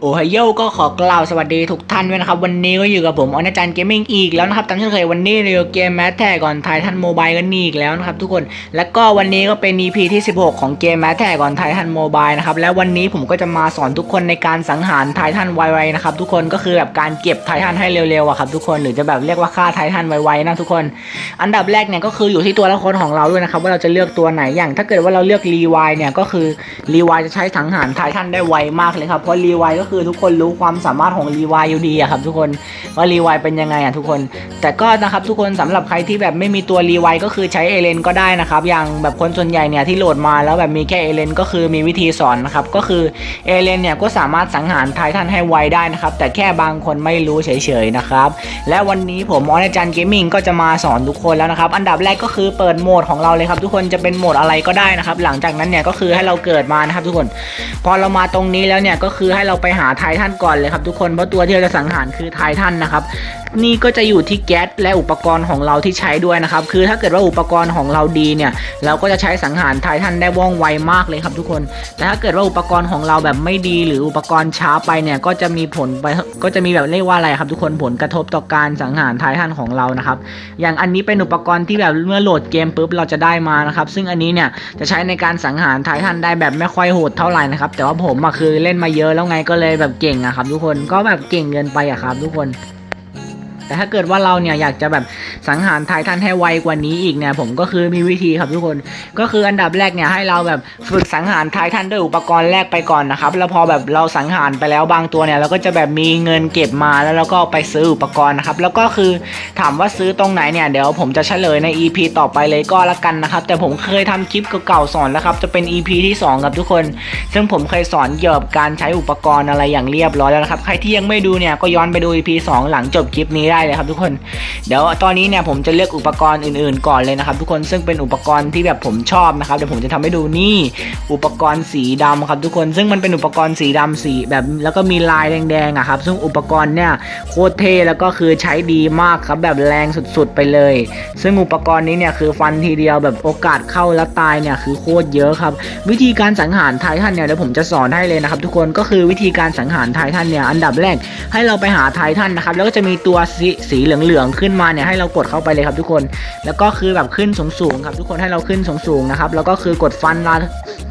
โอไฮโยก็ขอกล่าวสวัสดีทุกท่านด้วยนะครับ วันนี้ก็อยู่กับผมอนาจารย์เกมมิ่งอีกแล้วนะครับตามที่เคยวันนี้เรียวเกมแมทแทก่อนไททันโมบายกันนี่อีกแล้วนะครับทุกคนแล้วก็วันนี้ก็เป็น EP ที่ 16 ของเกมแมทแทก่อนไททันโมบายนะครับแล้ววันนี้ผมก็จะมาสอนทุกคนในการสังหารไททันไวๆนะครับทุกคนก็คือแบบการเก็บไททันให้เร็วๆอะครับทุกคนหรือจะแบบเรียกว่าฆ่าไททันไวๆนะทุกคน อันดับแรกเนี่ยก็คืออยู่ที่ตัวละครของเราด้วยนะครับว่าเราจะเลือกตัวไหนอย่าง ถ้าเกิดว่าเราเลือกรีวายเนี่ยก็คือรีวายจะใช้สังหารไททันได้ไวมากเลยครับเพราะรีวายก็คือทุกคนรู้ความสามารถของรีวายอยู่ดีอะครับทุกคนว่ารีวายเป็นยังไงอะทุกคน แต่ก็นะครับทุกคนสำหรับใครที่แบบไม่มีตัวรีวายก็คือใช้เอเลนก็ได้นะครับอย่างแบบคนส่วนใหญ่เนี่ยที่โหลดมาแล้วแบบมีแค่เอเลนก็คือมีวิธีสอนนะครับก็คือเอเลนเนี่ยก็สามารถสังหารไททันให้ไวได้นะครับแต่แค่บางคนไม่รู้เฉยๆนะครับและวันนี้ผมออนาจันเกมมิ่งก็จะมาสอนทุกคนแล้วนะครับอันดับแรกก็คือเปิดโหมดของเราเลยครับทุกคนจะเป็นโหมดอะไรก็ได้นะครับหลังจากนั้นเนี่ยก็คือให้เราเกิดมานะครับทุกคน พอเรามาตรงนี้แล้วเนี่ยก็คือให้เราไปหาไททันก่อนเลยครับทุกคนเพราะตัวที่เราจะสังหารคือไททันนะครับนี่ก็จะอยู่ที่แก๊สและอุปกรณ์ของเราที่ใช้ด้วยนะครับ คือถ้าเกิดว่าอุปกรณ์ของเราดีเนี่ย เราก็จะใช้สังหารไททันได้ว่องไวมากเลยครับทุกคน แต่ถ้าเกิดว่าอุปกรณ์ของเราแบบไม่ดีหรืออุปกรณ์ช้าไปเนี่ย ก็จะมีผลไป ก็จะมีแบบเรียกว่าอะไรครับทุกคน ผลกระทบต่อการสังหารไททันของเรานะครับ อย่างอันนี้เป็นอุปกรณ์ที่แบบเมื่อโหลดเกมปุ๊บเราจะได้มานะครับ ซึ่งอันนี้เนี่ยจะใช้ในการสังหารไททันได้แบบไม่ค่อยโหดเท่าไหร่นะครับ แต่ว่าผมอะคือเล่นมาเยอะแล้วไงก็เลยแบบเก่งอะครับ ทุกคน ก็แบบเก่งเกินไปอะครับ ทุกคน แต่ถ้าเกิดว่าเราเนี่ยอยากจะแบบสังหารไททันให้ไวกว่านี้อีกเนี่ยผมก็คือมีวิธีครับทุกคน ก็คืออันดับแรกเนี่ยให้เราแบบฝึกสังหารไททันด้วยอุปกรณ์แรกไปก่อนนะครับ แล้วพอแบบเราสังหารไปแล้วบางตัวเนี่ยเราก็จะแบบมีเงินเก็บมาแล้วเราก็ไปซื้ออุปกรณ์นะครับ แล้วก็คือถามว่าซื้อตรงไหนเนี่ยเดี๋ยวผมจะเฉลยใน EP ต่อไปเลยก็แล้วกันนะครับ แต่ผมเคยทำคลิปเก่าๆสอนแล้วครับจะเป็น EP ที่สองกับทุกคน ซึ่งผมเคยสอนเกี่ยวกับการใช้อุปกรณ์อะไรอย่างเรียบร้อยแล้วนะครับใครที่ยังไม่ดูเนี่ยก็ย้อนไปดู EP 2 หลังจบคลิปนี้ได้ได้เลยครับทุกคน เดี๋ยวตอนนี้เนี่ยผมจะเลือกอุปกรณ์อื่นๆก่อนเลยนะครับทุกคนซึ่งเป็นอุปกรณ์ที่แบบผมชอบนะครับเดี๋ยวผมจะทำให้ดูนี่ อุปกรณ์สีดำครับทุกคนซึ่งมันเป็นอุปกรณ์สีดำสีแบบแล้วก็มีลายแดงๆอะครับซึ่งอุปกรณ์เนี่ยโคตรเท่แล้วก็คือใช้ดีมากครับแบบแรงสุดๆไปเลย ซึ่งอุปกรณ์นี้เนี่ยคือฟันทีเดียวแบบโอกาสเข้าแล้วตายเนี่ยคือโคตรเยอะครับ วิธีการสังหารไททันเนี่ยเดี๋ยวผมจะสอนให้เลยนะครับทุกคนก็คือวิธีการสังหารไททันเนี่ยอันดับแรกให้เราไปหาไททันนะครับแล้วก็จะมีตัวสีสีเหลืองๆขึ้นมาเนี่ยให้เรากดเข้าไปเลยครับทุกคน แล้วก็คือแบบขึ้นสูงๆครับทุกคนให้เราขึ้นสูงๆนะครับแล้วก็คือกดฟันลา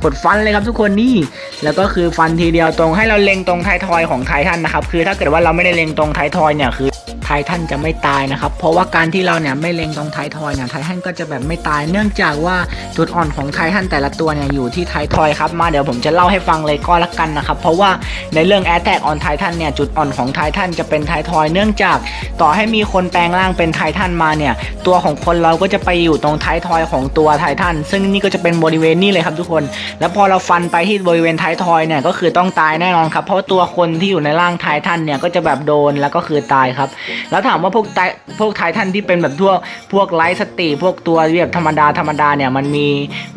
กดฟันเลยครับทุกคนนี่ แล้วก็คือฟันทีเดียวตรงให้เราเล็งตรงท้ายทอยของไททันนะครับคือถ้าเกิดว่าเราไม่ได้เล็งตรงท้ายทอยเนี่ยคือ ไททันจะไม่ตายนะครับ เพราะว่าการที่เราเนี่ยไม่เล็งตรงไททอยเนี่ยไททันก็จะแบบไม่ตาย เนื่องจากว่าจุดอ่อนของไททันแต่ละตัวเนี่ยอยู่ที่ไททอยครับ มาเดี๋ยวผมจะเล่าให้ฟังเลยก็แล้วกันนะครับ เพราะว่าในเรื่อง Attack on Titan เนี่ยจุดอ่อนของไททันจะเป็นไททอย เนื่องจากต่อให้มีคนแปลงร่างเป็นไททันมาเนี่ยตัวของคนเราก็จะไปอยู่ตรงไททอยของตัวไททันซึ่งนี่ก็จะเป็นบริเวณนี้เลยครับทุกคน แล้วพอเราฟันไปที่บริเวณไททอยเนี่ยก็คือต้องตายแน่นอนครับเพราะตัวคนที่อยู่ในร่างไททันเนี่ยก็จะแบบโดนแล้วก็คือตายครับแล้วถามว่าพวกไทพวกไททันที่เป็นแบบทั่วพวกไลท์สติพวกตัวแบบธรรมดาธรรมดาเนี่ยมันมี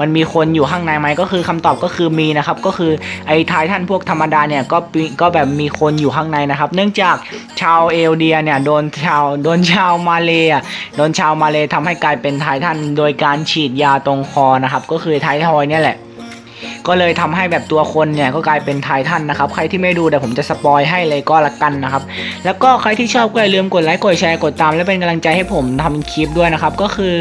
มันมีคนอยู่ข้างในไหมก็คือคำตอบก็คือมีนะครับก็คือไอ้ไททันพวกธรรมดาเนี่ยก็ก็แบบมีคนอยู่ข้างในนะครับ เนื่องจากชาวเอลเดียเนี่ยโดนชาวโดนชาวมาเลย์อะโดนชาวมาเลย์ทำให้กลายเป็นไททันโดยการฉีดยาตรงคอนะครับก็คือไททอยเนี่ยแหละ ก็เลยทำให้แบบตัวคนเนี่ยก็กลายเป็นไททันนะครับ ใครที่ไม่ดูเดี๋ยวผมจะสปอยให้เลยก็ละกันนะครับ แล้วก็ใครที่ชอบก็อย่าลืมกดไลค์กดแชร์กดตาม และเป็นกำลังใจให้ผมทำคลิปด้วยนะครับ ก็คือ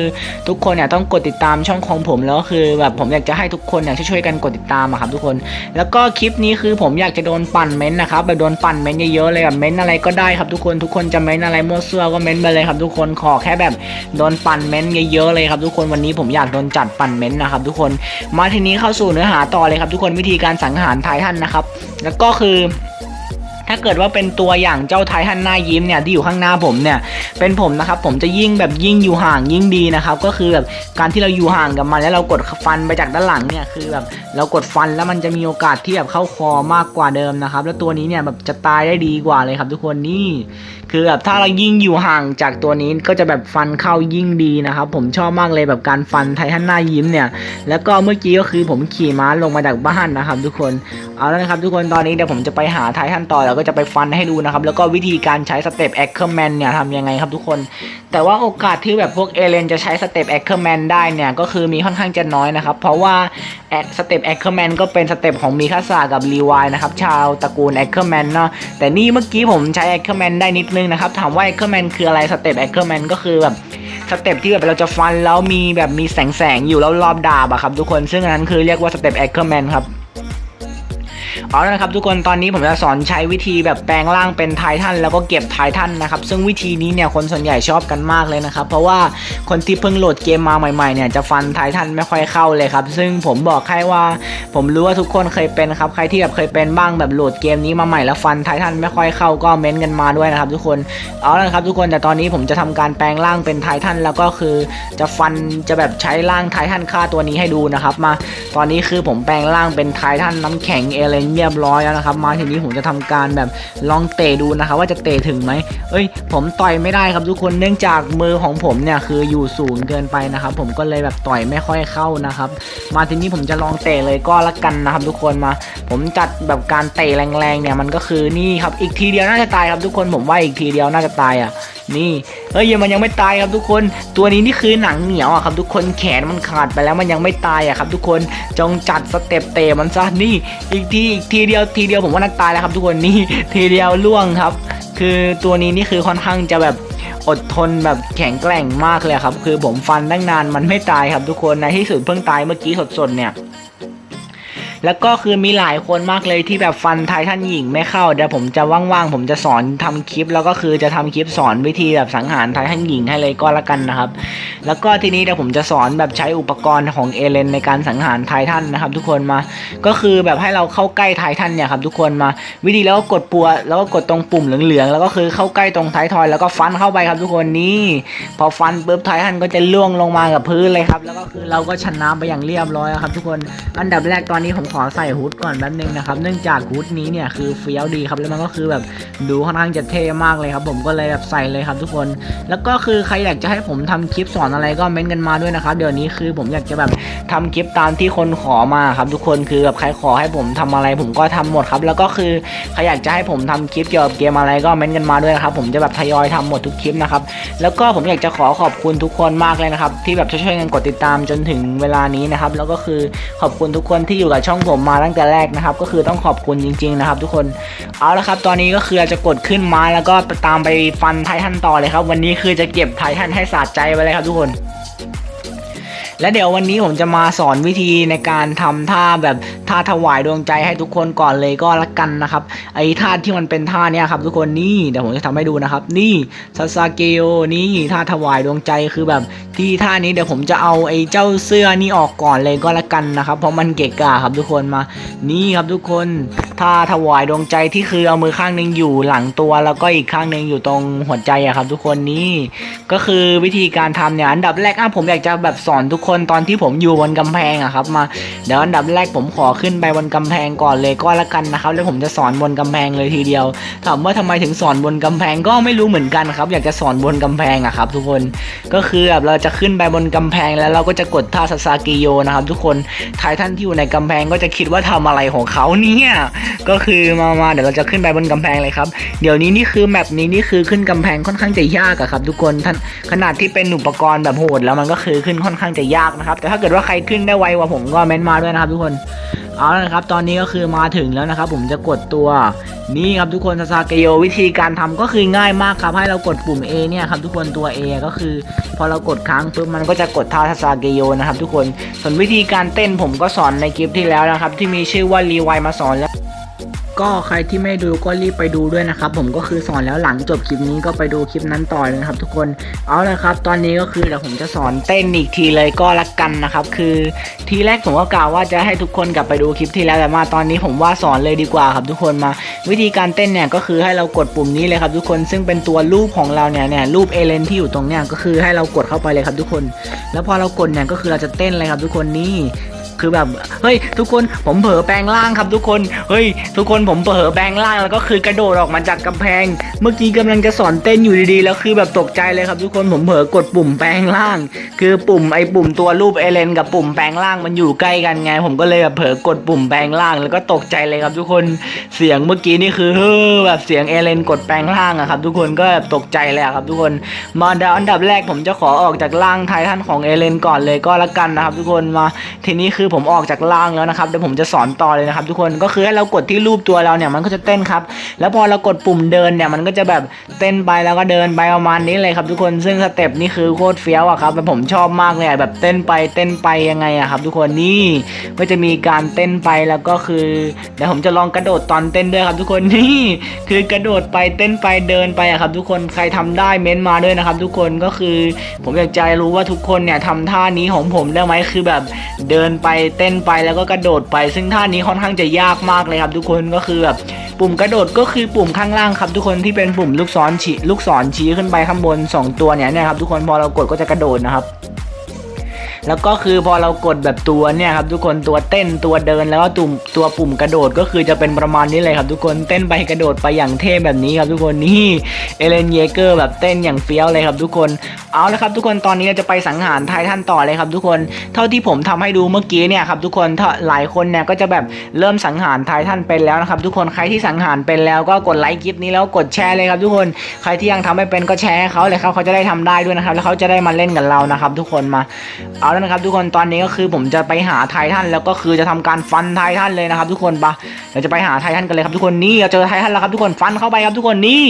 ทุกคนเนี่ยต้องกดติดตามช่องของผมแล้วคือแบบผมอยากจะให้ทุกคนเนี่ยช่วยๆกันกดติดตามอะครับทุกคน แล้วก็คลิปนี้คือผมอยากจะโดนปั่นเม้นต์นะครับแบบโดนปั่นเม้นต์เยอะๆเลยแบบเม้นต์อะไรก็ได้ครับทุกคนทุกคนจะเม้นต์อะไรมั่วซั่วก็เม้นต์ไปเลยครับทุกคนขอแค่แบบโดนปั่นเม้นต์เยอะๆเลยครับทุกคนวันนี้ผมอยากโดนจัดปั่นเม้นนะครับทุกคนมาทีนี้เข้าสู่เนื้อหาต่อเลยครับทุกคนวิธีการสังหารไททันนะครับ แล้วก็คือ ถ้าเกิดว่าเป็นตัวอย่างเจ้าไททันหน้ายิ้มเนี่ยที่อยู่ข้างหน้าผมเนี่ยเป็นผมนะครับผมจะยิ่งแบบยิ่งอยู่ห่างยิ่งดีนะครับก็คือแบบการที่เราอยู่ห่างกับมันแล้วเรากดฟันไปจากด้านหลังเนี่ยคือแบบเรากดฟันแล้วมันจะมีโอกาสที่แบบเข้าคอมากกว่าเดิมนะครับแล้วตัวนี้เนี่ยแบบจะตายได้ดีกว่าเลยครับทุกคนนี่คือแบบถ้าเรายิ่งอยู่ห่างจากตัวนี้ก็จะแบบฟันเข้ายิ่งดีนะครับผมชอบมากเลยแบบการฟันไททันหน้ายิ้มเนี่ยแล้วก็เมื่อกี้ก็คือผมขี่ม้าลงมาจากบ้านนะครับ ทุกคนเอาแล้วนะครับทุกคนตอนนี้เดี๋ยวผมจะไปหาไททันต่อแล้วก็จะไปฟันให้ดูนะครับ แล้วก็วิธีการใช้สเต็ปแอคเคอร์แมนเนี่ยทำยังไงครับทุกคน แต่ว่าโอกาสที่แบบพวกเอเลนจะใช้สเต็ปแอคเคอร์แมนได้เนี่ยก็คือมีค่อนข้างจะน้อยนะครับ เพราะว่าแอคสเต็ปแอคเคอร์แมนก็เป็นสเต็ปของมีคาสากับรีวายนะครับชาวตระกูลแอคเคอร์แมนเนาะแต่นี่เมื่อกี้ผมใช้แอคเคอร์แมนได้นิดนึงนะครับถามว่าแอคเคอร์แมนคืออะไรสเต็ปแอคเคอร์แมนก็คือแบบสเต็ปที่แบบเราจะฟันแล้วมีแบบมีแสงแสงอยู่แล้วรอบดาบอะครับทุกคนซึ่งอันนั้นคือเรียกว่าสเต็ปแอคเคอร์แมนครับ เอาละนะครับทุกคนตอนนี้ผมจะสอนใช้วิธีแบบแปลงร่างเป็นไททันแล้วก็เก็บไททันนะครับซึ่งวิธีนี้เนี่ยคนส่วนใหญ่ชอบกันมากเลยนะครับเพราะว่าคนที่เพิ่งโหลดเกมมาใหม่ๆเนี่ยจะฟันไททันไม่ค่อยเข้าเลยครับซึ่งผมบอกแค่ว่า ผมรู้ว่าทุกคนเคยเป็นครับใครที่แบบเคยเป็นบ้างแบบโหลดเกมนี้มาใหม่แล้วฟันไททันไม่ค่อยเข้าก็เม้นต์กันมาด้วยนะครับทุกคนเอาละครับทุกคนแต่ตอนนี้ผมจะทำการแปลงร่างเป็นไททันแล้วก็คือจะฟันจะแบบใช้ร่างไททันฆ่าตัวนี้ให้ดูนะครับมาตอนนี้คือผมแปลงร่างเป็นไททันน้ำแข็งเอเลนเรียบร้อยแล้วนะครับ มาทีนี้ผมจะทำการแบบลองเตะดูนะครับ ว่าจะเตะถึงไหมเอ้ย ผมต่อยไม่ได้ครับทุกคนเนื่องจากมือของผมเนี่ยคืออยู่สูงเกินไปนะครับ ผมก็เลยแบบต่อยไม่ค่อยเข้านะครับ มาทีนี้ผมจะลองเตะเลยก็แล้วกันนะครับ ทุกคนมา ผมจัดแบบการเตะแรงๆเนี่ยมันก็คือนี่ครับอีกทีเดียวน่าจะตายครับทุกคนผมว่าอีกทีเดียวน่าจะตายอะ นี่เอ้ยมันยังไม่ตายครับทุกคน ตัวนี้นี่คือหนังเหนียวอะครับทุกคนแขนมันขาดไปแล้วมันยังไม่ตายอะครับทุกคนจงจัดสเต็ปเตะมันซะนี่ อีกทีอีกทีเดียวทีเดียวผมว่าน่าตายแล้วครับทุกคนนี่ทีเดียวล่วงครับ คือตัวนี้นี่คือค่อนข้างจะแบบอดทนแบบแข็งแกร่งมากเลยครับ คือผมฟันตั้งนานมันไม่ตายครับทุกคนในที่สุดเพิ่งตายเมื่อกี้สดๆเนี่ย แล้วก็คือมีหลายคนมากเลยที่แบบฟันไททันหญิงไม่เข้าเดี๋ยวผมจะว่างๆผมจะสอนทำคลิป แล้วก็คือจะทำคลิปสอนวิธีแบบสังหารไททันหญิงให้เลยก็แล้วกันนะครับ แล้วก็ทีนี้เดี๋ยวผมจะสอนแบบใช้อุปกรณ์ของเอเลนในการสังหารไททันนะครับ ทุกคนมา ก็คือแบบให้เราเข้าใกล้ไททันเนี่ยครับทุกคนมา วิธีแล้วก็กดปัว แล้วก็กดตรงปุ่มเหลืองๆแล้วก็คือเข้าใกล้ตรงท้ายทอยแล้วก็ฟันเข้าไปครับทุกคนนี่พอฟันปุ๊บไททันก็จะล่วงลงมากับพื้นเลยครับ แล้วก็คือเราก็ชนะไปอย่างเรียบร้อยครับ ทุกคนอันดับแรกตอนนี้ผมขอใส่ฮูดก่อนแป๊บนึงนะครับ เนื่องจากฮูดนี้เนี่ยคือเฟี้ยวดีครับแล้วมันก็คือแบบดูค่อนข้างจะเท่มากเลยครับ ผมก็เลยแบบใส่เลยครับทุกคน แล้วก็คือใครอยากจะให้ผมทำคลิปสอนอะไรก็เม้นต์กันมาด้วยนะครับ เดี๋ยวนี้คือผมอยากจะแบบทำคลิปตามที่คนขอมาครับ ทุกคนคือแบบใครขอให้ผมทำอะไร ผมก็ทำหมดครับ แล้วก็คือใครอยากจะให้ผมทำคลิปเกี่ยวกับเกมอะไรก็เม้นต์กันมาด้วยนะครับ ผมจะแบบทยอยทำหมดทุกคลิปนะครับ แล้วก็ผมอยากจะขอขอบคุณทุกคนมากเลยนะครับ ที่แบบช่วยๆกันกดติดตามจนถึงเวลานี้นะครับ แล้วก็คือขอบคุณทุกคนที่อยู่กับช่องผมมาตั้งแต่แรกนะครับ ก็คือต้องขอบคุณจริง ๆนะครับ ทุกคนเอาละครับ ตอนนี้ก็คือเราจะกดขึ้นมาแล้วก็ตามไปฟันไททันต่อเลยครับ วันนี้คือจะเก็บไททันให้สะใจไปเลยครับทุกคน และเดี๋ยววันนี้ผมจะมาสอนวิธีในการทำท่าแบบท่าถวายดวงใจให้ทุกคนก่อนเลยก็แล้วกันนะครับ ไอ้ท่าที่มันเป็นท่าเนี้ยครับทุกคนนี่เดี๋ยวผมจะทำให้ดูนะครับ นี่ซาซาเกโอนี่ท่าถวายดวงใจคือแบบที่ท่านี้เดี๋ยวผมจะเอาไอ้เจ้าเสื้อนี่ออกก่อนเลยก็แล้วกันนะครับ เพราะมันเกะกะครับทุกคนมา นี่ครับทุกคน ท่าถวายดวงใจที่คือเอามือข้างหนึงอยู่หลังตัวแล้วก็อีกข้างหนึงอยู่ตรงหัวใจอะครับ ทุกคนนี่ก็คือวิธีการทำเนี่ยอันดับแรกอะผมอยากจะแบบสอนทุกคนตอนที่ผมอยู่บนกำแพงอะครับมาเดี๋ยวอันดับแรกผมขอขึ้นไปบนกำแพงก่อนเลยก็แล้วกันนะครับแล้วผมจะสอนบนกำแพงเลยทีเดียวถามว่าทำไมถึงสอนบนกำแพงก็ไม่รู้เหมือนกันครับ อยากจะสอนบนกำแพงอะครับ ทุกคนก็คือแบบเราจะขึ้นไปบนกำแพงแล้วเราก็จะกดท่าซาซากิโยนะครับ ทุกคนทายท่านที่อยู่ในกำแพงก็จะคิดว่าทำอะไรของเขาเนี่ยก็คือมามาเดี๋ยวเราจะขึ้นไปบนกำแพงเลยครับ เดี๋ยวนี้นี่คือแมปนี้นี่คือขึ้นกำแพงค่อนข้างจะยากอะครับ ทุกคนท่านขนาดที่เป็นอุปกรณ์แบบโหดแล้วมันก็คือขึ้นค่อนข้างจะยากนะครับ แต่ถ้าเกิดว่าใครขึ้นได้ไวกว่าผมก็เม้นต์มาด้วยนะครับ ทุกคน เอาละครับ ตอนนี้ก็คือมาถึงแล้วนะครับ ผมจะกดตัวนี่ครับทุกคนซาซาเกโยวิธีการทำก็คือง่ายมากครับ ให้เรากดปุ่ม A เนี่ยครับทุกคนตัว A ก็คือ พอเรากดค้างปุ๊บมันก็จะกดท่าซาซาเกโยนะครับ ทุกคนส่วนวิธีการเต้นผมก็สอนในคลิปที่แล้วนะครับ ที่มีชื่อว่ารีไวมาสอนแล้ว ก็ใครที่ไม่ดูก็รีบไปดูด้วยนะครับผมก็คือสอนแล้วหลังจบคลิปนี้ก็ไปดูคลิปนั้นต่อเลยนะครับ ทุกคนเอาละครับ ตอนนี้ก็คือเดี๋ยวผมจะสอนเต้นอีกทีเลยก็ละกันนะครับ คือทีแรกผมก็กล่าวว่าจะให้ทุกคนกลับไปดูคลิปที่แล้วแต่มาตอนนี้ผมว่าสอนเลยดีกว่าครับทุกคนมา วิธีการเต้นเนี่ยก็คือให้เรากดปุ่มนี้เลยครับ ทุกคนซึ่งเป็นตัวรูปของเราเนี่ยเนี่ยรูปเอเลนที่อยู่ตรงเนี้ยก็คือให้เรากดเข้าไปเลยครับทุกคน แล้วพอเรากดเนี่ยก็คือเราจะเต้นเลยครับทุกคนนี่ คือแบบเฮ้ยทุกคนผมเผลอแปลงร่างครับทุกคนเฮ้ยทุกคนผมเผลอแปลงร่างแล้วก็คือกระโดดออกมาจากกำแพง เมื่อกี้กำลังจะสอนเต้นอยู่ดีๆ แล้วคือแบบตกใจเลยครับ ทุกคนผมเผลอกดปุ่มแปลงร่าง คือปุ่มไอ้ปุ่มตัวรูปเอเลนกับปุ่มแปลงร่างมันอยู่ใกล้กันไง ผมก็เลยแบบเผลอกดปุ่มแปลงร่าง แล้วก็ตกใจเลยครับทุกคนเสียงเมื่อกี้นี่คือเฮ้อแบบเสียงเอเลนกดแปลงร่างอะครับ ทุกคนก็แบบตกใจเลยอะครับทุกคนมาดยวอันดับแรกผมจะขอออกจากร่างไททันของเอเลนก่อนเลยก็แล้วกันนะครับ ทุกคนมาทีนี้คือผมออกจากร่างแล้วนะครับเดี๋ยวผมจะสอนต่อเลยนะครับทุกคนก็คือให้เรากดที่รูปตัวเราเนี่ยมันก็จะเต้นครับ แล้วพอเรากดปุ่มเดินเนี่ยมันก็จะแบบเต้นไปแล้วก็เดินไปประมาณนี้เลยครับทุกคนซึ่งสเต็ปนี่คือโคตรเฟี้ยวอะครับแบบผมชอบมากเลยแบบเต้นไปเต้นไปยังไงอะครับ ทุกคนนี่ก็จะมีการเต้นไปแล้วก็คือเดี๋ยวผมจะลองกระโดดตอนเต้นด้วยครับ ทุกคนนี่คือกระโดดไปเต้นไปเดินไปอะครับ ทุกคนใครทำได้เม้นมาด้วยนะครับ ทุกคนก็คือผมอยากจะรู้ว่าทุกคนเนี่ยทำท่านี้ของผมได้ไหมคือแบบเดินไปเต้นไปแล้วก็กระโดดไป ซึ่งท่านี้ค่อนข้างจะยากมากเลยครับ ทุกคนก็คือแบบปุ่มกระโดดก็คือปุ่มข้างล่างครับ ทุกคนที่เป็นปุ่มลูกศรชี้ลูกศรชี้ขึ้นไปข้างบนสองตัวเนี่ยนะครับทุกคนพอเรากดก็จะกระโดดนะครับ แล้วก็คือพอเรากดแบบตัวเนี่ยครับทุกคนตัวเต้นตัวเดินแล้วก็ตุ่มตัวปุ่มกระโดดก็คือจะเป็นประมาณนี้เลยครับทุกคนเต้นไปกระโดดไปอย่างเท่แบบนี้ครับทุกคนนี่เอเลนเยเกอร์แบบเต้นอย่างเฟี้ยวเลยครับทุกคนเอาละครับทุกคนตอนนี้เราจะไปสังหารไททันต่อเลยครับทุกคนเท่าที่ผมทำให้ดูเมื่อกี้เนี่ยครับทุกคนถ้าหลายคนเนี่ยก็จะแบบเริ่มสังหารไททันเป็นแล้วนะครับทุกคนใครที่สังหารเป็นแล้วก็กดไลค์คลิปนี้แล้วกดแชร์เลยครับทุกคนใครที่ยังทำไม่เป็นก็แชร์เขาเลยครับเขาจะได้ทำได้ด้วยนะครับแล้วเขาจะได้มาเล่นกับเรานะครับทุกคนมาเอาแล้วนะครับทุกคนตอนนี้ก็คือผมจะไปหาไททันแล้วก็คือจะทำการฟันไททันเลยนะครับ ทุกคนปะเราจะไปหาไททันกันเลยครับทุกคนนี่เราเจอไททันแล้วครับทุกคนฟันเข้าไปครับทุกคนนี่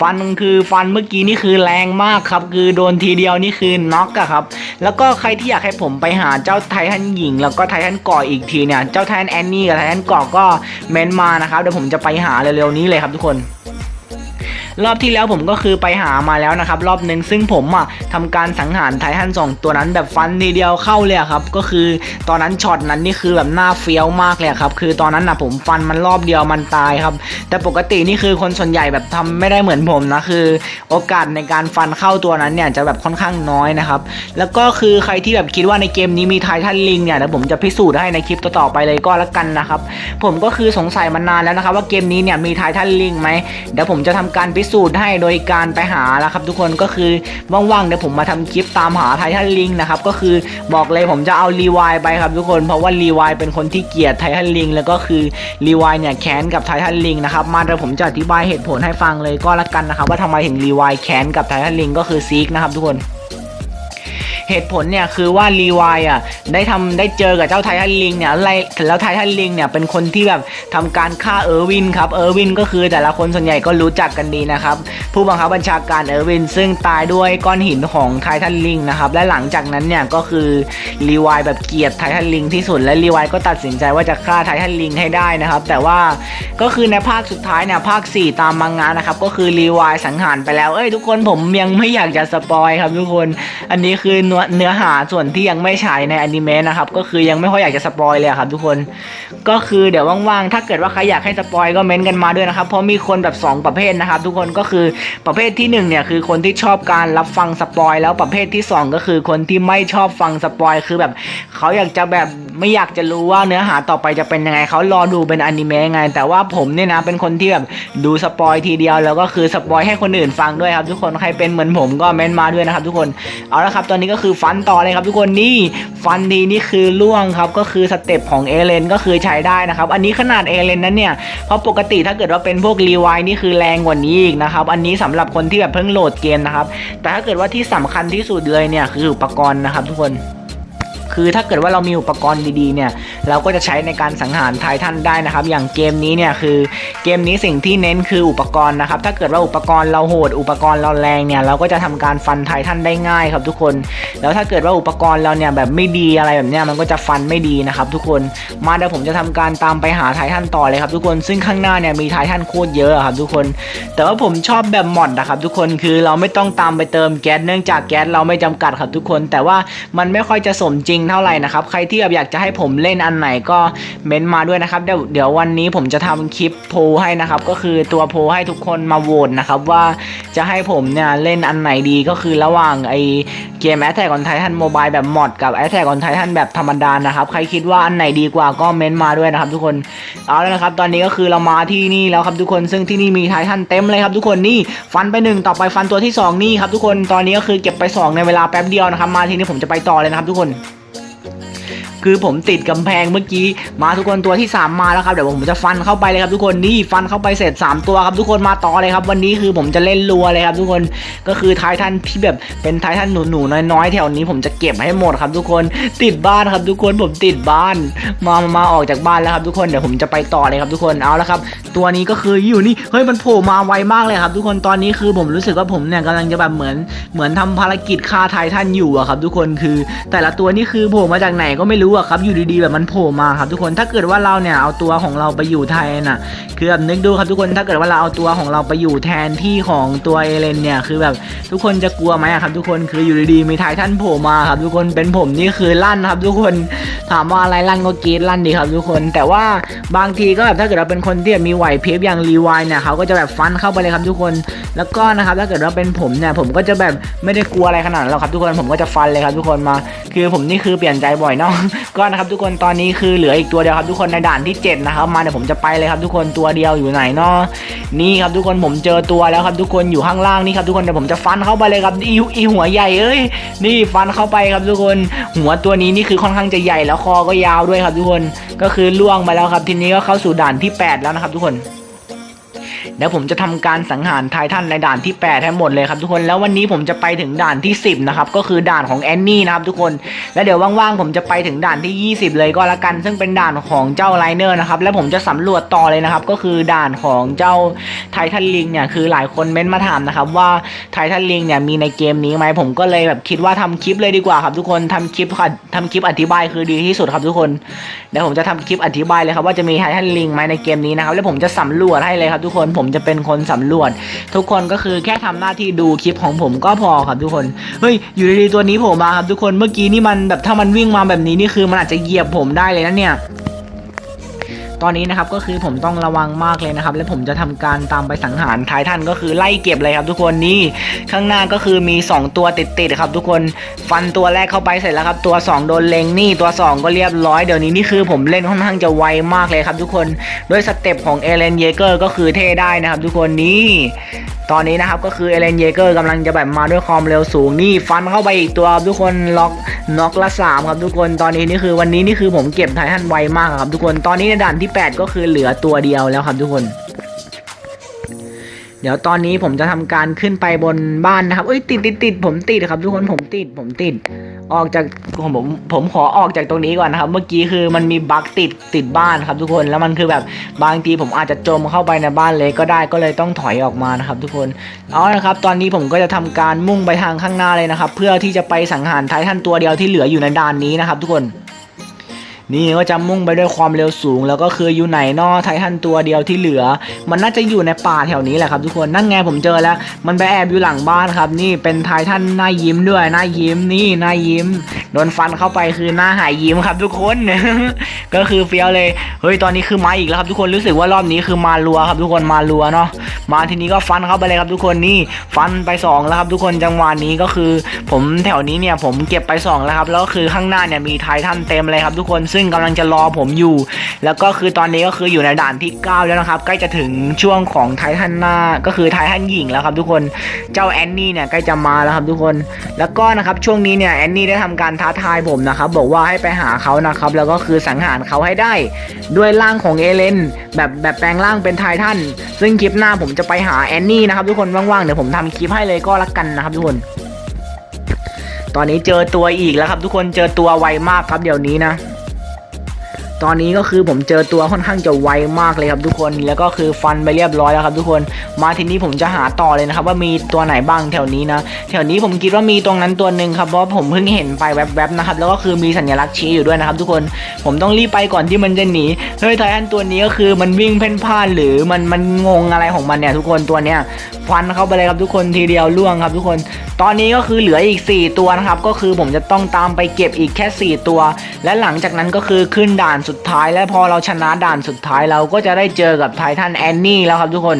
ฟันคือฟันเมื่อกี้นี่คือแรงมากครับคือโดนทีเดียวนี่คือน็อกอะครับแล้วก็ใครที่อยากให้ผมไปหาเจ้าไททันหญิง แล้วก็ไททันก่ออีกทีเนี่ยเจ้าไททันแอนนี่กับไททันก่อก็เมนมานะครับเดี๋ยวผมจะไปหาเร็วๆนี้เลยครับทุกคน รอบที่แล้วผมก็คือไปหามาแล้วนะครับรอบหนึ่งซึ่งผมอะทำการสังหารไททันสองตัวนั้นแบบฟันทีเดียวเข้าเลยครับก็คือตอนนั้นช็อตนั้นนี่คือแบบหน้าเฟี้ยวมากเลยครับคือตอนนั้นนะผมฟันมันรอบเดียวมันตายครับ แต่ปกตินี่คือคนส่วนใหญ่แบบทำไม่ได้เหมือนผมนะคือ โอกาสในการฟันเข้าตัวนั้นเนี่ยจะแบบค่อนข้างน้อยนะครับแล้วก็คือใครที่แบบคิดว่าในเกมนี้มีไททันลิงเนี่ยเดี๋ยวผมจะพิสูจน์ให้ในคลิปต่อๆไปเลยก็แล้วกันนะครับผมก็คือสงสัยมานานแล้วนะครับว่าเกมนี้เนี่ยมีไททันลิงไหมเดี๋ยวผมจะทำการพิสูจน์ให้โดยการไปหาแล้วครับทุกคนก็คือว่างๆเดี๋ยวผมมาทำคลิปตามหาไททันลิงนะครับก็คือบอกเลยผมจะเอารีวายไปครับทุกคน เพราะว่ารีวายเป็นคนที่เกลียดไททันลิงแล้วก็คือรีวายเนี่ยแค้นกับไททันลิงนะครับมาเดี๋ยวผมจะอธิบายเหตุผลให้ฟังเลยก็แล้วกันนะครับว่าทำไมถึงรีวายแค้นกับไททันลิงก็คือซีกนะครับทุกคน เหตุผลเนี่ยคือว่ารีวายอะได้ทำได้เจอกับเจ้าไททันลิงเนี่ยอะไรแล้วไททันลิงเนี่ยเป็นคนที่แบบทำการฆ่าเออร์วินครับเออร์วินก็คือแต่ละคนส่วนใหญ่ก็รู้จักกันดีนะครับผู้บังคับบัญชาการเออร์วินซึ่งตายด้วยก้อนหินของไททันลิงนะครับและหลังจากนั้นเนี่ยก็คือรีวายแบบเกลียดไททันลิงที่สุดและรีวายก็ตัดสินใจว่าจะฆ่าไททันลิงให้ได้นะครับ แต่ว่าก็คือในภาคสุดท้ายเนี่ยภาค 4 ตามมังงะนะครับก็คือรีวายสังหารไปแล้วเอ้ยทุกคนผมยังไม่อยากจะสปอยครับทุกคน อันนี้คือนื้อเนื้อหาส่วนที่ยังไม่ฉายในอนิเมะนะครับ ก็คือยังไม่ค่อยอยากจะสปอยเลยครับทุกคน ก็คือเดี๋ยวว่างๆ ถ้าเกิดว่าใครอยากให้สปอยก็เม้นกันมาด้วยนะครับ เพราะมีคนแบบ 2 ประเภทนะครับ ทุกคนก็คือประเภทที่1เนี่ยคือคนที่ชอบการรับฟังสปอยแล้วประเภทที่ 2 ก็คือคนที่ไม่ชอบฟังสปอยคือแบบเขาอยากจะแบบไม่อยากจะรู้ว่าเนื้อหาต่อไปจะเป็นยังไงเขารอดูเป็นอนิเมะไง แต่ว่าผมเนี่ยนะเป็นคนที่แบบดูสปอยทีเดียวแล้วก็คือสปอยให้คนอื่นฟังด้วยครับทุกคนใครเป็นเหมือนผมก็เม้นมาด้วยนะครับทุกคนเอาละครับตอนนี้ก็คือฟันต่อเลยครับทุกคนนี่ฟันดีนี่คือล่วงครับก็คือสเต็ปของเอเลนก็คือใช้ได้นะครับอันนี้ขนาดเอเลนนั้นเนี่ยเพราะปกติถ้าเกิดว่าเป็นพวกรีวายนี่คือแรงกว่านี้อีกนะครับอันนี้สำหรับคนที่แบบเพิ่งโหลดเกมนะครับแต่ถ้าเกิดว่าที่สำคัญที่สุดเลยเนี่ยคืออุปกรณ์นะครับทุกคน คือถ้าเกิดว่าเรามีอุปกรณ์ดีๆเนี่ยเราก็จะใช้ในการสังหารไททันได้นะครับ อย่างเกมนี้เนี่ยคือเกมนี้สิ่งที่เน้นคืออุปกรณ์นะครับถ้าเกิดว่าอุปกรณ์เราโหดอุปกรณ์เราแรงเนี่ยเราก็จะทำการฟันไททันได้ง่ายครับทุกคน แล้วถ้าเกิดว่าอุปกรณ์เราเนี่ยแบบไม่ดีอะไรแบบเนี้ยมันก็จะฟันไม่ดีนะครับทุกคนมาเดี๋ยวผมจะทำการตามไปหาไททันต่อเลยครับทุกคนซึ่งข้างหน้าเนี่ยมีไททันโคตรเยอะครับทุกคน แต่ว่าผมชอบแบบมอดนะครับทุกคนคือเราไม่ต้องตามไปเติมแก๊สเนื่องจากแก๊สเราไม่จำกัดครับทุกคน แต่ว่ามันไม่ค่อยจะสมจริงงเท่าไหร่นะครับ ใครที่แบบอยากจะให้ผมเล่นอันไหนก็เม้นต์มาด้วยนะครับ เดี๋ยวเดี๋ยววันนี้ผมจะทำคลิปโพลให้นะครับ ก็คือตัวโพลให้ทุกคนมาโหวตนะครับว่าจะให้ผมเนี่ยเล่นอันไหนดีก็คือระหว่างไอเกม Attack on Titan Mobile แบบมอดกับ Attack on Titan แบบธรรมดานะครับ ใครคิดว่าอันไหนดีกว่าก็เม้นต์มาด้วยนะครับ ทุกคนเอาแล้วนะครับ ตอนนี้ก็คือเรามาที่นี่แล้วครับทุกคนซึ่งที่นี่มีไททันเต็มเลยครับทุกคนนี่ฟันไปหนึ่งต่อไปฟันตัวที่สองนี่ครับทุกคนตอนนี้ก็คือเก็บไปสองในเวลาแป๊บเดียวนะครับ มาทีนี้ผมจะไปต่อเลยนะครับทุกคน คือผมติดกำแพงเมื่อกี้ มาทุกคนตัวที่ 3 มาแล้วครับ เดี๋ยวผมจะฟันเข้าไปเลยครับทุกคน นี่ฟันเข้าไปเสร็จ 3 ตัวครับทุกคน มาต่อเลยครับ วันนี้คือผมจะเล่นรัวเลยครับทุกคน ก็คือไททันที่แบบเป็นไททันหนูๆน้อยๆแถวนี้ผมจะเก็บให้หมดครับทุกคน ติดบ้านครับทุกคนผมติดบ้าน มามามาออกจากบ้านแล้วครับทุกคน เดี๋ยวผมจะไปต่อเลยครับทุกคน เอาละครับ ตัวนี้ก็คืออยู่นี่ เฮ้ย มันโผล่มาไวมากเลยครับ ทุกคน ตอนนี้คือผมรู้สึกว่าผมเนี่ยกำลังจะแบบเหมือน เหมือนทำภารกิจฆ่าไททันอยู่อะครับ ทุกคน คือ แต่ละตัวนี่คือโผล่มาจากไหนก็ไม่รู้อะครับอยู่ดีๆแบบมันโผล่มาครับทุกคนถ้าเกิดว่าเราเนี่ยเอาตัวของเราไปอยู่ไทยน่ะคือแบบนึกดูครับทุกคนถ้าเกิดว่าเราเอาตัวของเราไปอยู่แทนที่ของตัวเอเลนเนี่ยคือแบบทุกคนจะกลัวไหมครับ ทุกคนคืออยู่ดีๆมีไททันโผล่มาครับ ทุกคนเป็นผมนี่คือลั่นครับ ทุกคนถามว่าอะไรลั่นก็กรีดลั่นดีครับ ทุกคน แต่ว่าบางทีก็แบบถ้าเกิดเราเป็นคนที่แบบมีไหวเพริบอย่างรีวายเนี่ยเขาก็จะแบบฟันเข้าไปเลยครับทุกคน แล้วก็นะครับถ้าเกิดว่าเป็นผมเนี่ยผมก็จะแบบไม่ได้กลัวอะไรขนาดนั้นหรอกครับ ทุกคนผมก็จะฟันเลยครับ ทุกคนมา คือผมนี่คือเปลี่ยนใจบ่อยเนาะก็นะครับทุกคนตอนนี้คือเหลืออีกตัวเดียวครับทุกคนในด่านที่เจ็ดนะครับ มาเดี๋ยวผมจะไปเลยครับทุกคนตัวเดียวอยู่ไหนเนาะนี่ครับทุกคนผมเจอตัวแล้วครับทุกคนอยู่ข้างล่างนี่ครับทุกคนเดี๋ยวผมจะฟันเข้าไปเลยครับอีอีหัวใหญ่เอ้ยนี่ฟันเข้าไปครับทุกคน หัวตัวนี้นี่คือค่อนข้างจะใหญ่แล้วคอก็ยาวด้วยครับทุกคนก็คือล่วงไปแล้วครับทีนี้ก็เข้าสู่ด่านที่แปดแล้วนะครับทุกคน เดี๋ยวผมจะทำการสังหารไททันในด่านที่ 8 ให้หมดเลยครับทุกคนแล้ววันนี้ผมจะไปถึงด่านที่ 10 นะครับ ก็คือด่านของแอนนี่นะครับทุกคน แล้วเดี๋ยวว่างๆผมจะไปถึงด่านที่ 20 เลยก็แล้วกัน ซึ่งเป็นด่านของเจ้าไลเนอร์นะครับ แล้วผมจะสำรวจต่อเลยนะครับ ก็คือด่านของเจ้าไททันลิงเนี่ยคือหลายคนเม้นมาถามนะครับว่าไททันลิงเนี่ยมีในเกมนี้ไหมผมก็เลยแบบคิดว่าทำคลิปเลยดีกว่าครับทุกคนทำคลิปค่ะทำคลิปอธิบายคือดีที่สุดครับทุกคนเดี๋ยวผมจะทำคลิปอธิบายเลยครับว่าจะมีไททันลิงไหมในเกมนี้นะครับแล้วผมจะสำรวจให้เลยครับทุกคนผมมจะเป็นคนสำรวจ ทุกคนก็คือแค่ทำหน้าที่ดูคลิปของผมก็พอครับทุกคนเฮ้ยอยู่ดีๆตัวนี้ผมมาครับทุกคนเมื่อกี้นี่มันแบบถ้ามันวิ่งมาแบบนี้นี่คือมันอาจจะเหยียบผมได้เลยนะเนี่ย ตอนนี้นะครับก็คือผมต้องระวังมากเลยนะครับ และผมจะทำการตามไปสังหารท้ายท่านก็คือไล่เก็บเลยครับ ทุกคนนี่ข้างหน้าก็คือมี 2 ตัวติดๆครับ ทุกคนฟันตัวแรกเข้าไปเสร็จแล้วครับ ตัว 2 โดนเลงนี่ตัว 2 ก็เรียบร้อยเดี๋ยวนี้นี่คือผมเล่นค่อนข้างจะไวมากเลยครับ ทุกคนด้วยสเต็ปของเอเลนเยเกอร์ก็คือเท่ได้นะครับ ทุกคนนี่ตอนนี้นะครับก็คือเอเลนเยเกอร์กำลังจะแบบมาด้วยความเร็วสูงนี่ฟันเข้าไปอีกตัวครับทุกคนล็อกน็อกละสามครับทุกคนตอนนี้นี่คือวันนี้นี่คือผมเก็บไททันไวมากครับทุกคนตอนนี้ในด่านที่8 ก็คือเหลือตัวเดียวแล้วครับทุกคน เดี๋ยวตอนนี้ผมจะทำการขึ้นไปบนบ้านนะครับเอ้ยติดติดติดผมติดครับ ทุกคนผมติดผมติด ออกจากผมผมผมขอออกจากตรงนี้ก่อนนะครับ เมื่อกี้คือมันมีบั๊กติดติดบ้านครับ ทุกคนแล้วมันคือแบบบางทีผมอาจจะจมเข้าไปในบ้านเลยก็ได้ก็เลยต้องถอยออกมานะครับ ทุกคนเอาละครับ ตอนนี้ผมก็จะทำการมุ่งไปทางข้างหน้าเลยนะครับ เพื่อที่จะไปสังหารไททันตัวเดียวที่เหลืออยู่ในด่านนี้นะครับ ทุกคน นี่ก็จะมุ่งไปด้วยความเร็วสูง แล้วก็คืออยู่ไหนนอไททันตัวเดียวที่เหลือ มันน่าจะอยู่ในป่าแถวนี้แหละครับทุกคนนั่นไงผมเจอแล้ว มันไปแอบอยู่หลังบ้านครับ นี่เป็นไททันหน้ายิ้มด้วยหน้ายิ้มนี่หน้ายิ้มโดนฟันเข้าไปคือหน้าหายยิ้มครับ ทุกคน ก็คือเฟี้ยวเลยเฮ้ยตอนนี้คือมาอีกแล้วครับทุกคนรู้สึกว่ารอบนี้คือมารัวครับ ทุกคนมารัวเนาะมาทีนี้ก็ฟันเข้าไปเลยครับทุกคนนี่ฟันไปสองแล้วครับ ทุกคนจังหวะนี้ก็คือ ผมแถวนี้เนี่ยผมเก็บไปสองแล้วครับแล้วก็คือข้างหน้าเนี่ยมีไททันเต็มเลยครับทุกคนซึ่งกำลังจะรอผมอยู่ แล้วก็คือตอนนี้ก็คืออยู่ในด่านที่ 9 แล้วนะครับ ใกล้จะถึงช่วงของไททันหน้าก็คือไททันหญิงแล้วครับทุกคนเจ้าแอนนี่เนี่ยใกล้จะมาแล้วครับทุกคน แล้วก็นะครับช่วงนี้เนี่ยแอนนี่ได้ทำการท้าทายผมนะครับบอกว่าให้ไปหาเขานะครับแล้วก็คือสังหารเขาให้ได้ ด้วยร่างของเอเลนแบบแบบแปลงร่างเป็นไททันซึ่งคลิปหน้าผมจะไปหาแอนนี่นะครับทุกคนว่างๆเดี๋ยวผมทำคลิปให้เลยก็แล้วกันนะครับทุกคน ตอนนี้เจอตัวอีกแล้วครับ ทุกคนเจอตัวไวมากครับเดี๋ยวนี้นะ ตอนนี้ก็คือผมเจอตัวค่อนข้างจะไวมากเลยครับทุกคน แล้วก็คือฟันไปเรียบร้อยแล้วครับทุกคน มาทีนี้ผมจะหาต่อเลยนะครับว่ามีตัวไหนบ้างแถวนี้นะ แถวนี้ผมคิดว่ามีตรงนั้นตัวหนึ่งครับเพราะผมเพิ่งเห็นไปแวบๆนะครับ แล้วก็คือมีสัญลักษณ์ชี้อยู่ด้วยนะครับ ทุกคน ผมต้องรีบไปก่อนที่มันจะหนี เฮ้ยไททันตัวนี้ก็คือมันวิ่งเพ่นพ่านหรือมันมันงงอะไรของมันเนี่ยทุกคนตัวเนี้ยฟันเข้าไปเลยครับทุกคนทีเดียวล่วงครับทุกคน ตอนนี้ก็คือเหลืออีก 4 ตัวนะครับ ก็คือผมจะต้องตามไปเก็บอีกแค่ 4 ตัว และหลังจากนั้นก็คือขึ้นด่านสุุดท้าย และพอเราชนะด่านสุดท้ายเราก็จะได้เจอกับไททันแอนนี่แล้วครับทุกคน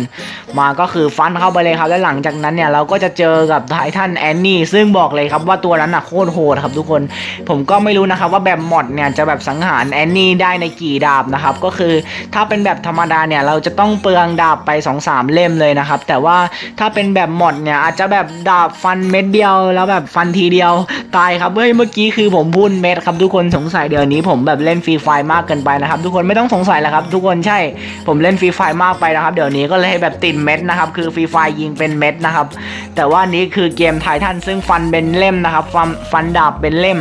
มาก็คือฟันเข้าไปเลยครับและหลังจากนั้นเนี่ยเราก็จะเจอกับไททันแอนนี่ซึ่งบอกเลยครับว่าตัวนั้นน่ะโคตรโหดครับทุกคน ผมก็ไม่รู้นะครับว่าแบบมอดเนี่ยจะแบบสังหารแอนนี่ได้ในกี่ดาบนะครับก็คือถ้าเป็นแบบธรรมดาเนี่ยเราจะต้องเปลืองดาบไป 2-3 เล่มเลยนะครับแต่ว่าถ้าเป็นแบบมอดเนี่ยอาจจะแบบดาบฟันเม็ดเดียว แล้วแบบฟันทีเดียวตายครับเฮ้ยเมื่อกี้คือผมพูดเม็ดครับทุกคนสงสัยเดี๋ยวนี้ผมแบบเล่นฟรีไฟมากเกินไปนะครับ ทุกคนไม่ต้องสงสัยแล้วครับ ทุกคนใช่ผมเล่นฟรีไฟมากไปนะครับ เดี๋ยวนี้ก็เลยแบบติดเม็ดนะครับ คือฟรีไฟยิงเป็นเม็ดนะครับ แต่ว่านี้คือเกมไททันซึ่งฟันเป็นเล่มนะครับ ฟันฟันดาบเป็นเล่ม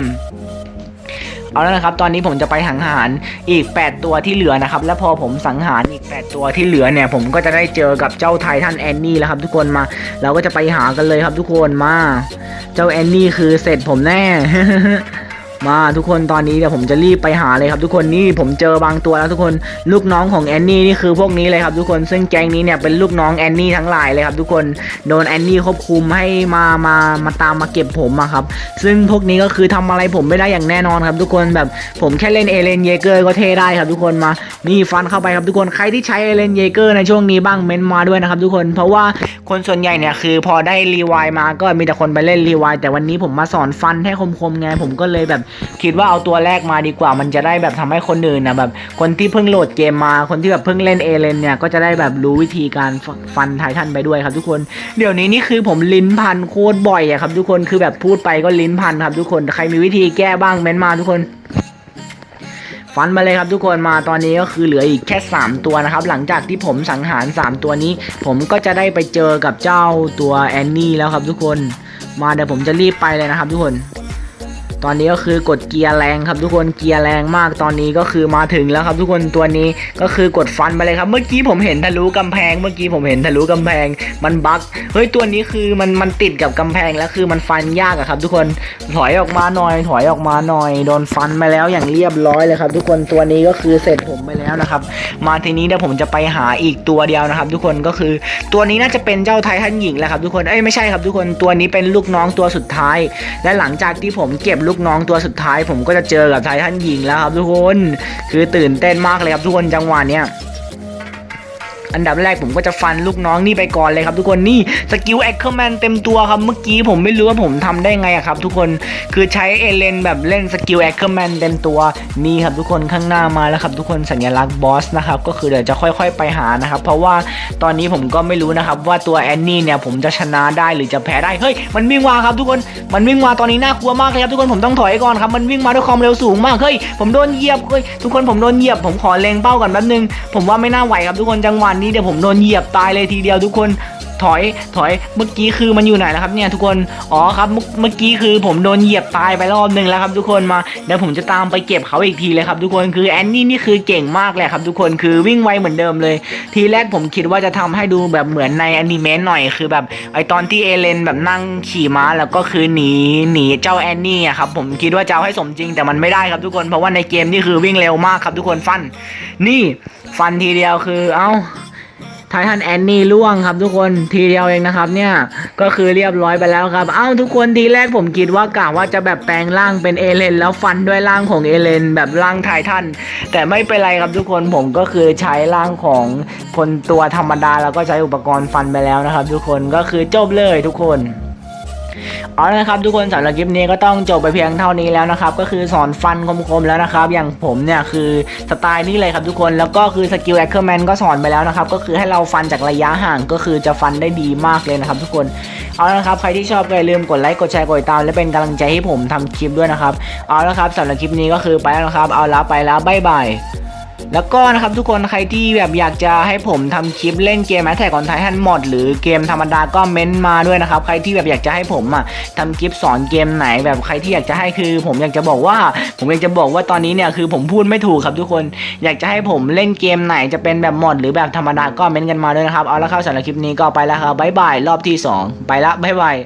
เอาแล้วนะครับ ตอนนี้ผมจะไปสังหารอีก 8 ตัวที่เหลือนะครับ และพอผมสังหารอีก 8 ตัวที่เหลือเนี่ย ผมก็จะได้เจอกับเจ้าไททันแอนนี่แล้วครับ ทุกคนมา เราก็จะไปหากันเลยครับทุกคนมา เจ้าแอนนี่คือเสร็จผมแน่ มาทุกคนตอนนี้เดี๋ยวผมจะรีบไปหาเลยครับทุกคนนี่ผมเจอบางตัวแล้วทุกคนลูกน้องของแอนนี่นี่คือพวกนี้เลยครับทุกคนซึ่งแก๊งนี้เนี่ยเป็นลูกน้องแอนนี่ทั้งหลายเลยครับทุกคนโดนแอนนี่ควบคุมให้มามามาตามมาเก็บผมอะครับซึ่งพวกนี้ก็คือทำอะไรผมไม่ได้อย่างแน่นอนครับทุกคนแบบผมแค่เล่นเอเลนเยเกอร์ก็เทได้ครับทุกคนมานี่ฟันเข้าไปครับทุกคนใครที่ใช้เอเลนเยเกอร์ในช่วงนี้บ้างเม้นมาด้วยนะครับทุกคนเพราะว่าคนส่วนใหญ่เนี่ยคือพอได้รีวายมาก็มีแต่คนไปเล่นรีวายแต่วันนี้ผมมาสอนฟันให้คมๆไงผมก็เลยแบบคิดว่าเอาตัวแรกมาดีกว่ามันจะได้แบบทำให้คนอื่นนะแบบ คนที่เพิ่งโหลดเกมมาคนที่แบบเพิ่งเล่นเอเลนเนี่ยก็จะได้แบบรู้วิธีการฟฟันไททันไปด้วยครับทุกคนเดี๋ยวนี้นี่คือผมลิ้นพันโคตรบ่อยอะครับ ทุกคนคือแบบพูดไปก็ลิ้นพันครับ ทุกคนใครมีวิธีแก้บ้างเม้นมาทุกคนฟันมาเลยครับทุกคนมาตอนนี้ก็คือเหลืออีกแค่ 3 ตัวนะครับ หลังจากที่ผมสังหาร 3 ตัวนี้ ผมก็จะได้ไปเจอกับเจ้าตัวแอนนี่แล้วครับทุกคน มาเดี๋ยวผมจะรีบไปเลยนะครับทุกคน ตอนนี้ก็คือกดเกียร์แรงครับทุกคนเกียร์แรงมากตอนนี้ก็คือมาถึงแล้วครับ ทุกคนตัวนี้ก็คือกดฟันไปเลยครับ เมื่อกี้ผมเห็นทะลุกำแพง เมื่อกี้ผมเห็นทะลุกำแพง มันบั๊กเฮ้ยตัวนี้คือมันมันติดกับกำแพงแล้วคือมันฟันยากอะครับ ทุกคนถอยออกมาหน่อย ถอยออกมาหน่อยโดนฟันไปแล้วอย่างเรียบร้อยเลยครับ ทุกคนตัวนี้ก็คือเสร็จผมไปแล้วนะครับ มาทีนี้เดี๋ยวผมจะไปหาอีกตัวเดียวนะครับ ทุกคนก็คือตัวนี้น่าจะเป็นเจ้าไททันหญิงแหละครับ ทุกคนเอ้ยไม่ใช่ครับ ทุกคนตัวนี้เป็นลูกน้องตัวสุดท้าย และหลังจากที่ผมเก็บลููกน้องตัวสุดท้าย ผมก็จะเจอกับไททันหญิงแล้วครับทุกคน คือตื่นเต้นมากเลยครับทุกคนจังหวะเนี้ย อันดับแรกผมก็จะฟันลูกน้องนี่ไปก่อนเลยครับทุกคนนี่สกิลแอคเคอร์แมนเต็มตัวครับเมื่อกี้ผมไม่รู้ว่าผมทำได้ไงอะครับ ทุกคนคือใช้เอเลนแบบเล่นสกิลแอคเคอร์แมนเต็มตัวนี่ครับทุกคนข้างหน้ามาแล้วครับทุกคนสัญลักษณ์บอสนะครับก็คือเดี๋ยวจะค่อย ๆ ไปหานะครับเพราะว่าตอนนี้ผมก็ไม่รู้นะครับว่าตัวแอนนี่เนี่ยผมจะชนะได้หรือจะแพ้ได้เฮ้ยมันวิ่งมาครับทุกคนมันวิ่งมาตอนนี้น่ากลัวมากเลยครับทุกคนผมต้องถอยก่อนครับมันวิ่งมาด้วยความเร็วสูงมากเฮ้ยผมโดนเหยียบเฮ้ยทุกคนผมโดนเหยียบผมขอเล็งเป้าก่อนแป๊บนึงผมว่าไม่น่าไหวครับทุกคนจังหวะนี้เดี๋ยวผมโดนเหยียบตายเลยทีเดียวทุกคนถอยถอยเมื่อกี้คือมันอยู่ไหนแล้วครับเนี่ยทุกคนอ๋อครับเมื่อกี้คือผมโดนเหยียบตายไปรอบนึงแล้วครับทุกคนมาเดี๋ยวผมจะตามไปเก็บเขาอีกทีเลยครับทุกคนคือแอนนี่นี่คือเก่งมากเลยครับทุกคนคือวิ่งไวเหมือนเดิมเลย ทีแรกผมคิดว่าจะทำให้ดูแบบเหมือนในอนิเมะหน่อยคือแบบไอตอนที่เอเลนแบบนั่งขี่ม้าแล้วก็คือหนีหนีเจ้าแอนนี่อะครับผมคิดว่าจะเอาให้สมจริงแต่มันไม่ได้ครับทุกคนเพราะว่าในเกมนี่คือวิ่งเร็วมากครับทุกคนฟัน นี่ฟันทีเดียวคือเอ้า ไททันแอนนี่ล่วงครับทุกคนทีเดียวเองนะครับเนี่ยก็คือเรียบร้อยไปแล้วครับอ้าวทุกคนทีแรกผมคิดว่ากะว่าจะแบบแปลงร่างเป็นเอเลนแล้วฟันด้วยร่างของเอเลนแบบร่างไททันแต่ไม่เป็นไรครับทุกคนผมก็คือใช้ร่างของคนตัวธรรมดาแล้วก็ใช้อุปกรณ์ฟันไปแล้วนะครับ ทุกคนก็คือจบเลยทุกคน เอาละครับทุกคนสำหรับคลิปนี้ก็ต้องจบไปเพียงเท่านี้แล้วนะครับ ก็คือสอนฟันคมๆแล้วนะครับ อย่างผมเนี่ยคือสไตล์นี้เลยครับทุกคนแล้วก็คือสกิลแอคเคอร์แมนก็สอนไปแล้วนะครับ ก็คือให้เราฟันจากระยะห่างก็คือจะฟันได้ดีมากเลยนะครับ ทุกคนเอาละครับใครที่ชอบก็อย่าลืมกดไลค์กดแชร์กดติดตามและเป็นกำลังใจให้ผมทำคลิปด้วยนะครับเอาละครับสำหรับคลิปนี้ก็คือไปแล้วนะครับ เอาละไปแล้วบ๊ายบาย แล้วก็นะครับทุกคนใครที่แบบอยากจะให้ผมทำคลิปเล่นเกมแมทแทกออนไททันมอดหรือเกมธรรมดาก็เม้นต์มาด้วยนะครับใครที่แบบอยากจะให้ผมอะทำคลิปสอนเกมไหนแบบใครที่อยากจะให้คือ ผมอยากจะบอกว่า ผมอยากจะบอกว่าตอนนี้เนี่ยคือผมพูดไม่ถูกครับทุกคนอยากจะให้ผมเล่นเกมไหนจะเป็นแบบมอดหรือแบบธรรมดาก็เม้นต์กันมาด้วยนะครับเอาละครับสำหรับคลิปนี้ก็ไปแล้วครับบ๊ายบายรอบที่สองไปละบ๊ายบาย